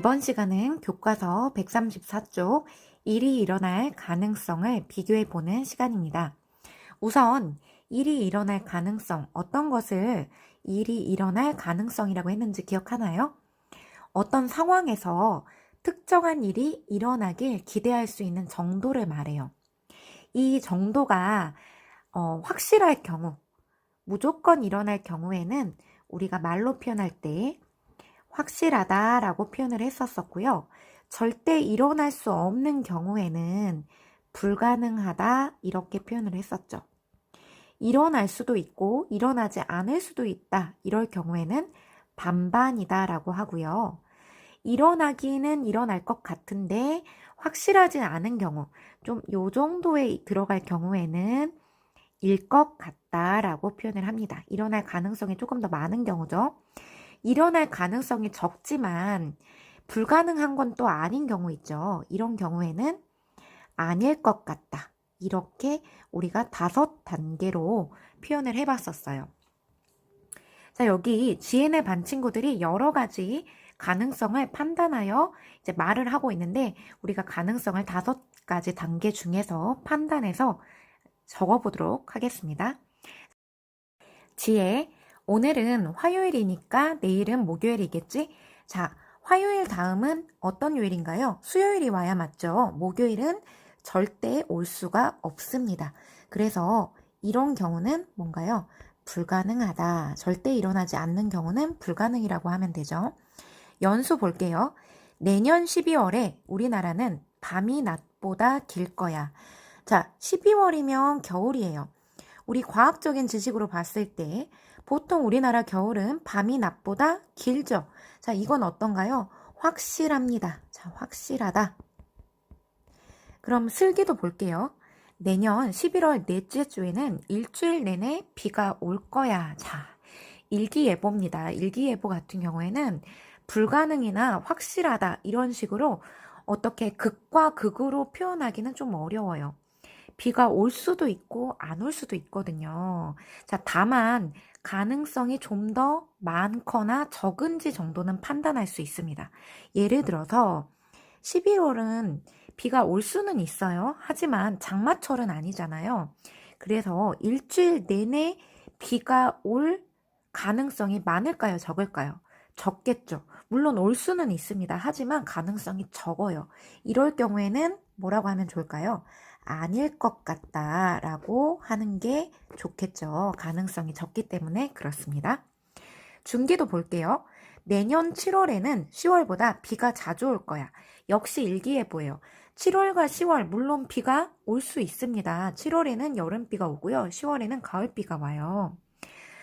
이번 시간은 교과서 134쪽 일이 일어날 가능성을 비교해 보는 시간입니다. 우선 일이 일어날 가능성, 어떤 것을 일이 일어날 가능성이라고 했는지 기억하나요? 어떤 상황에서 특정한 일이 일어나길 기대할 수 있는 정도를 말해요. 이 정도가 어, 확실할 경우, 무조건 일어날 경우에는 우리가 말로 표현할 때 확실하다라고 표현을 했었었고요. 절대 일어날 수 없는 경우에는 불가능하다 이렇게 표현을 했었죠. 일어날 수도 있고 일어나지 않을 수도 있다 이럴 경우에는 반반이다 라고 하고요. 일어나기는 일어날 것 같은데 확실하지 않은 경우 좀 요 정도에 들어갈 경우에는 일 것 같다 라고 표현을 합니다. 일어날 가능성이 조금 더 많은 경우죠. 일어날 가능성이 적지만 불가능한 건 또 아닌 경우 있죠. 이런 경우에는 아닐 것 같다. 이렇게 우리가 다섯 단계로 표현을 해봤었어요. 자, 여기 GNL 반 친구들이 여러 가지 가능성을 판단하여 이제 말을 하고 있는데 우리가 가능성을 다섯 가지 단계 중에서 판단해서 적어보도록 하겠습니다. 지혜, 오늘은 화요일이니까 내일은 목요일이겠지? 자, 화요일 다음은 어떤 요일인가요? 수요일이 와야 맞죠? 목요일은 절대 올 수가 없습니다. 그래서 이런 경우는 뭔가요? 불가능하다. 절대 일어나지 않는 경우는 불가능이라고 하면 되죠. 연수 볼게요. 내년 12월에 우리나라는 밤이 낮보다 길 거야. 자, 12월이면 겨울이에요. 우리 과학적인 지식으로 봤을 때 보통 우리나라 겨울은 밤이 낮보다 길죠. 자, 이건 어떤가요? 확실합니다. 자, 확실하다. 그럼 슬기도 볼게요. 내년 11월 넷째 주에는 일주일 내내 비가 올 거야. 자, 일기예보입니다. 일기예보 같은 경우에는 불가능이나 확실하다 이런 식으로 어떻게 극과 극으로 표현하기는 좀 어려워요. 비가 올 수도 있고 안 올 수도 있거든요. 자, 다만 가능성이 좀 더 많거나 적은지 정도는 판단할 수 있습니다. 예를 들어서 11월은 비가 올 수는 있어요. 하지만 장마철은 아니잖아요. 그래서 일주일 내내 비가 올 가능성이 많을까요? 적을까요? 적겠죠. 물론 올 수는 있습니다. 하지만 가능성이 적어요. 이럴 경우에는 뭐라고 하면 좋을까요? 아닐 것 같다라고 하는 게 좋겠죠. 가능성이 적기 때문에 그렇습니다. 중기도 볼게요. 내년 7월에는 10월보다 비가 자주 올 거야. 역시 일기예보예요. 7월과 10월 물론 비가 올 수 있습니다. 7월에는 여름비가 오고요. 10월에는 가을비가 와요.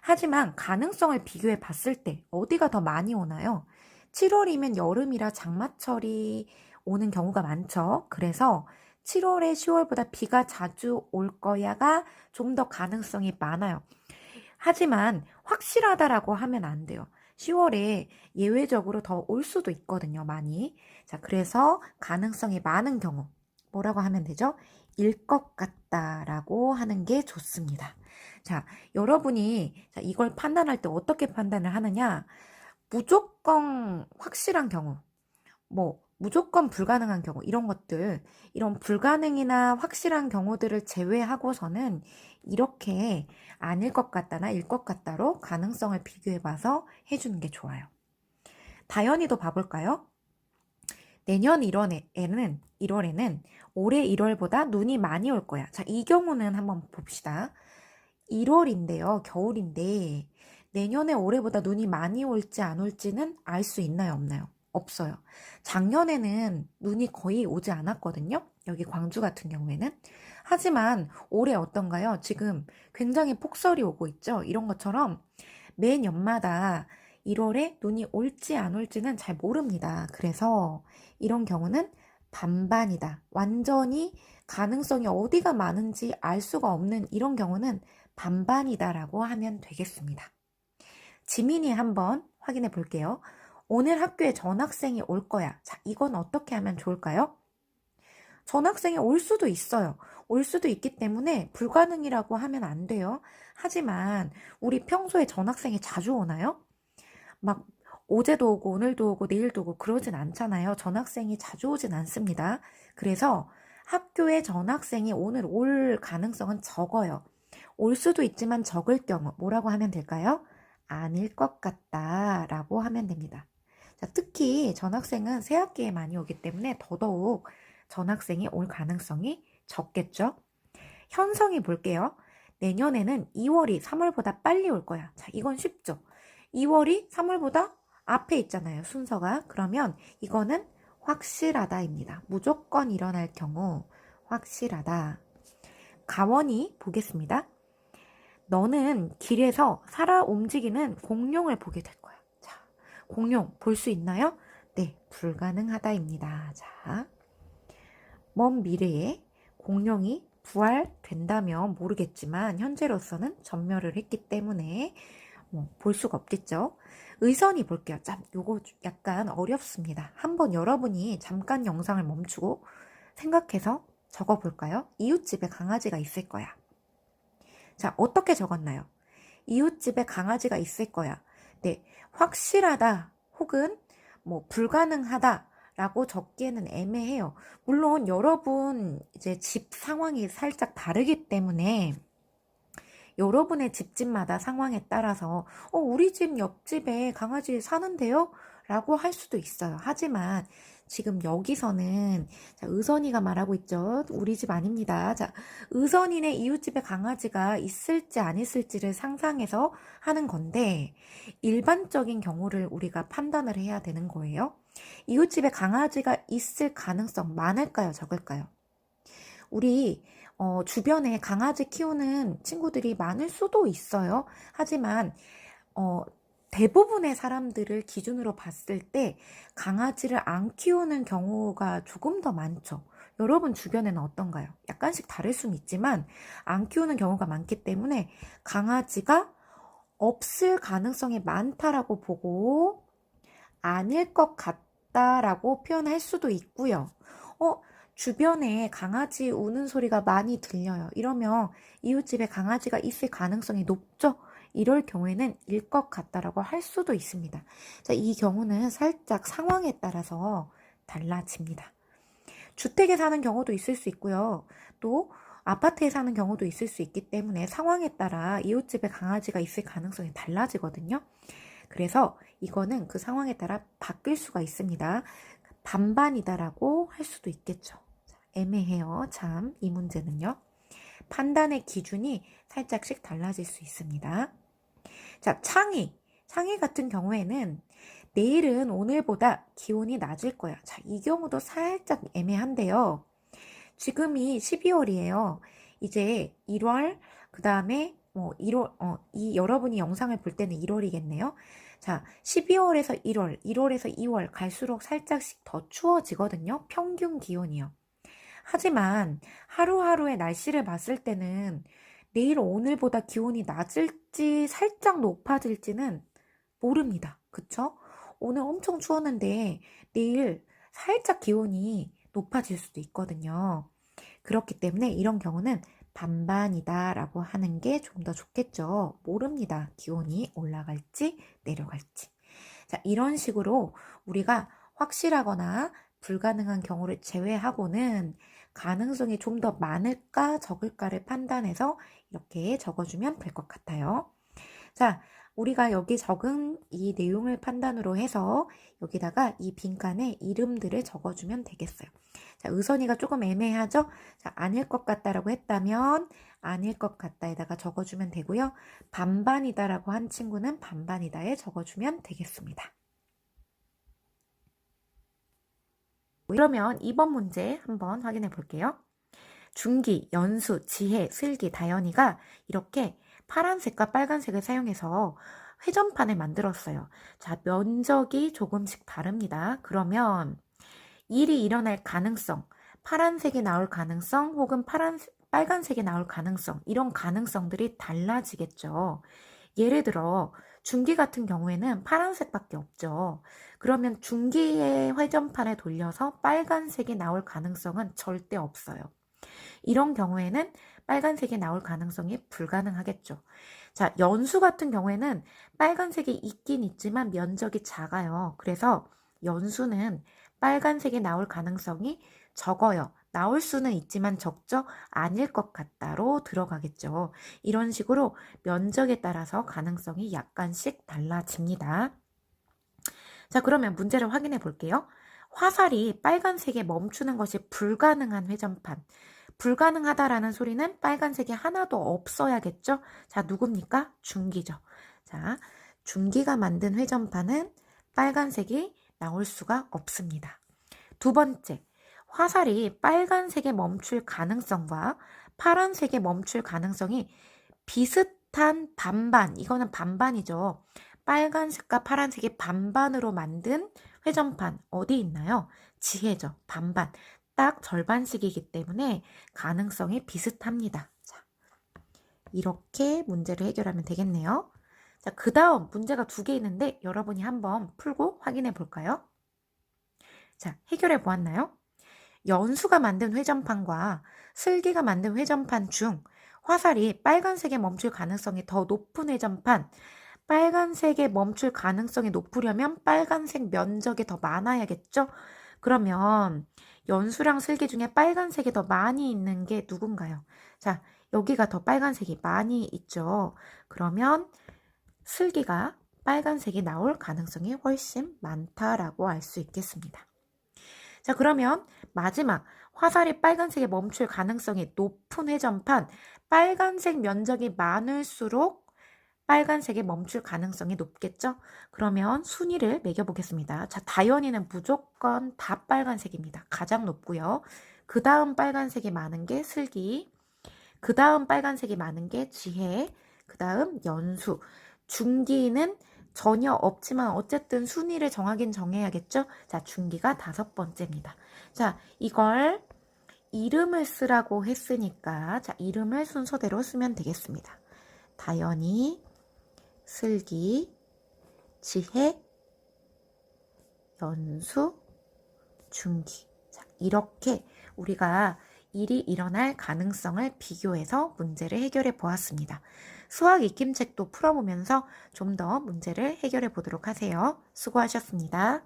하지만 가능성을 비교해 봤을 때 어디가 더 많이 오나요? 7월이면 여름이라 장마철이 오는 경우가 많죠. 그래서 7월에 10월보다 비가 자주 올 거야가 좀 더 가능성이 많아요. 하지만 확실하다라고 하면 안 돼요. 10월에 예외적으로 더 올 수도 있거든요, 많이. 자, 그래서 가능성이 많은 경우, 뭐라고 하면 되죠? 일 것 같다라고 하는 게 좋습니다. 자, 여러분이 자, 이걸 판단할 때 어떻게 판단을 하느냐? 무조건 확실한 경우, 뭐, 무조건 불가능한 경우, 이런 것들, 이런 불가능이나 확실한 경우들을 제외하고서는 이렇게 아닐 것 같다나 일 것 같다로 가능성을 비교해봐서 해주는 게 좋아요. 다연이도 봐볼까요? 내년 1월에는, 1월에는 올해 1월보다 눈이 많이 올 거야. 자, 이 경우는 한번 봅시다. 1월인데요. 겨울인데 내년에 올해보다 눈이 많이 올지 안 올지는 알 수 있나요? 없나요? 없어요. 작년에는 눈이 거의 오지 않았거든요. 여기 광주 같은 경우에는. 하지만 올해 어떤가요? 지금 굉장히 폭설이 오고 있죠. 이런 것처럼 매 년마다 1월에 눈이 올지 안 올지는 잘 모릅니다. 그래서 이런 경우는 반반이다. 완전히 가능성이 어디가 많은지 알 수가 없는 이런 경우는 반반이다라고 하면 되겠습니다. 지민이 한번 확인해 볼게요. 오늘 학교에 전학생이 올 거야. 자, 이건 어떻게 하면 좋을까요? 전학생이 올 수도 있어요. 올 수도 있기 때문에 불가능이라고 하면 안 돼요. 하지만 우리 평소에 전학생이 자주 오나요? 막 어제도 오고 오늘도 오고 내일도 오고 그러진 않잖아요. 전학생이 자주 오진 않습니다. 그래서 학교에 전학생이 오늘 올 가능성은 적어요. 올 수도 있지만 적을 경우 뭐라고 하면 될까요? 아닐 것 같다 라고 하면 됩니다. 자, 특히 전학생은 새 학기에 많이 오기 때문에 더더욱 전학생이 올 가능성이 적겠죠? 현성이 볼게요. 내년에는 2월이 3월보다 빨리 올 거야. 자, 이건 쉽죠? 2월이 3월보다 앞에 있잖아요. 순서가. 그러면 이거는 확실하다입니다. 무조건 일어날 경우 확실하다. 가원이 보겠습니다. 너는 길에서 살아 움직이는 공룡을 보게 될 공룡 볼 수 있나요? 네, 불가능하다입니다. 자, 먼 미래에 공룡이 부활된다면 모르겠지만 현재로서는 전멸을 했기 때문에 뭐 볼 수가 없겠죠. 의선이 볼게요. 참, 요거 약간 어렵습니다. 한번 여러분이 잠깐 영상을 멈추고 생각해서 적어 볼까요? 이웃집에 강아지가 있을 거야. 자, 어떻게 적었나요? 이웃집에 강아지가 있을 거야. 네, 확실하다 혹은 뭐 불가능하다 라고 적기에는 애매해요. 물론 여러분 이제 집 상황이 살짝 다르기 때문에 여러분의 집집마다 상황에 따라서 어, 우리 집 옆집에 강아지 사는데요? 라고 할 수도 있어요. 하지만 지금 여기서는 자, 의선이가 말하고 있죠. 우리 집 아닙니다. 자, 의선이네 이웃집에 강아지가 있을지 안 있을지를 상상해서 하는 건데 일반적인 경우를 우리가 판단을 해야 되는 거예요. 이웃집에 강아지가 있을 가능성 많을까요? 적을까요? 우리 어, 주변에 강아지 키우는 친구들이 많을 수도 있어요. 하지만 어, 대부분의 사람들을 기준으로 봤을 때 강아지를 안 키우는 경우가 조금 더 많죠. 여러분 주변에는 어떤가요? 약간씩 다를 수는 있지만 안 키우는 경우가 많기 때문에 강아지가 없을 가능성이 많다라고 보고 아닐 것 같다라고 표현할 수도 있고요. 어, 주변에 강아지 우는 소리가 많이 들려요. 이러면 이웃집에 강아지가 있을 가능성이 높죠? 이럴 경우에는 일 것 같다라고 할 수도 있습니다. 자, 이 경우는 살짝 상황에 따라서 달라집니다. 주택에 사는 경우도 있을 수 있고요. 또 아파트에 사는 경우도 있을 수 있기 때문에 상황에 따라 이웃집에 강아지가 있을 가능성이 달라지거든요. 그래서 이거는 그 상황에 따라 바뀔 수가 있습니다. 반반이다라고 할 수도 있겠죠. 애매해요. 참, 이 문제는요. 판단의 기준이 살짝씩 달라질 수 있습니다. 자, 창의. 창의 같은 경우에는 내일은 오늘보다 기온이 낮을 거야. 자, 이 경우도 살짝 애매한데요. 지금이 12월이에요. 이제 1월, 그 다음에 뭐 1월, 어, 이 여러분이 영상을 볼 때는 1월이겠네요. 자, 12월에서 1월, 1월에서 2월 갈수록 살짝씩 더 추워지거든요. 평균 기온이요. 하지만 하루하루의 날씨를 봤을 때는 내일 오늘보다 기온이 낮을지 살짝 높아질지는 모릅니다. 그쵸? 오늘 엄청 추웠는데 내일 살짝 기온이 높아질 수도 있거든요. 그렇기 때문에 이런 경우는 반반이다 라고 하는 게 좀 더 좋겠죠. 모릅니다. 기온이 올라갈지 내려갈지. 자, 이런 식으로 우리가 확실하거나 불가능한 경우를 제외하고는 가능성이 좀 더 많을까 적을까를 판단해서 이렇게 적어주면 될 것 같아요. 자, 우리가 여기 적은 이 내용을 판단으로 해서 여기다가 이 빈칸에 이름들을 적어주면 되겠어요. 자, 의선이가 조금 애매하죠? 자, 아닐 것 같다라고 했다면 아닐 것 같다에다가 적어주면 되고요. 반반이다라고 한 친구는 반반이다에 적어주면 되겠습니다. 그러면 2번 문제 한번 확인해 볼게요. 중기, 연수, 지혜, 슬기, 다연이가 이렇게 파란색과 빨간색을 사용해서 회전판을 만들었어요. 자, 면적이 조금씩 다릅니다. 그러면 일이 일어날 가능성, 파란색이 나올 가능성 혹은 파란 빨간색이 나올 가능성 이런 가능성들이 달라지겠죠. 예를 들어 중기 같은 경우에는 파란색밖에 없죠. 그러면 중기의 회전판에 돌려서 빨간색이 나올 가능성은 절대 없어요. 이런 경우에는 빨간색이 나올 가능성이 불가능하겠죠. 자, 연수 같은 경우에는 빨간색이 있긴 있지만 면적이 작아요. 그래서 연수는 빨간색이 나올 가능성이 적어요. 나올 수는 있지만 적죠? 아닐 것 같다로 들어가겠죠. 이런 식으로 면적에 따라서 가능성이 약간씩 달라집니다. 자, 그러면 문제를 확인해 볼게요. 화살이 빨간색에 멈추는 것이 불가능한 회전판. 불가능하다라는 소리는 빨간색이 하나도 없어야겠죠? 자, 누굽니까? 중기죠. 자, 중기가 만든 회전판은 빨간색이 나올 수가 없습니다. 두 번째, 화살이 빨간색에 멈출 가능성과 파란색에 멈출 가능성이 비슷한 반반, 이거는 반반이죠. 빨간색과 파란색이 반반으로 만든 회전판 어디 있나요? 지혜죠. 반반. 딱 절반씩이기 때문에 가능성이 비슷합니다. 자, 이렇게 문제를 해결하면 되겠네요. 자, 그 다음 문제가 두 개 있는데 여러분이 한번 풀고 확인해 볼까요? 자, 해결해 보았나요? 연수가 만든 회전판과 슬기가 만든 회전판 중 화살이 빨간색에 멈출 가능성이 더 높은 회전판, 빨간색에 멈출 가능성이 높으려면 빨간색 면적이 더 많아야겠죠? 그러면 연수랑 슬기 중에 빨간색이 더 많이 있는 게 누군가요? 자, 여기가 더 빨간색이 많이 있죠. 그러면 슬기가 빨간색이 나올 가능성이 훨씬 많다라고 알 수 있겠습니다. 자, 그러면 마지막 화살이 빨간색에 멈출 가능성이 높은 회전판, 빨간색 면적이 많을수록 빨간색에 멈출 가능성이 높겠죠? 그러면 순위를 매겨보겠습니다. 자, 다연이는 무조건 다 빨간색입니다. 가장 높고요. 그 다음 빨간색이 많은 게 슬기, 그 다음 빨간색이 많은 게 지혜, 그 다음 연수, 중기는 전혀 없지만 어쨌든 순위를 정하긴 정해야겠죠? 자, 중기가 다섯 번째입니다. 자, 이걸 이름을 쓰라고 했으니까 자, 이름을 순서대로 쓰면 되겠습니다. 다연이, 슬기, 지혜, 연수, 중기. 자, 이렇게 우리가 일이 일어날 가능성을 비교해서 문제를 해결해 보았습니다. 수학 익힘책도 풀어보면서 좀 더 문제를 해결해 보도록 하세요. 수고하셨습니다.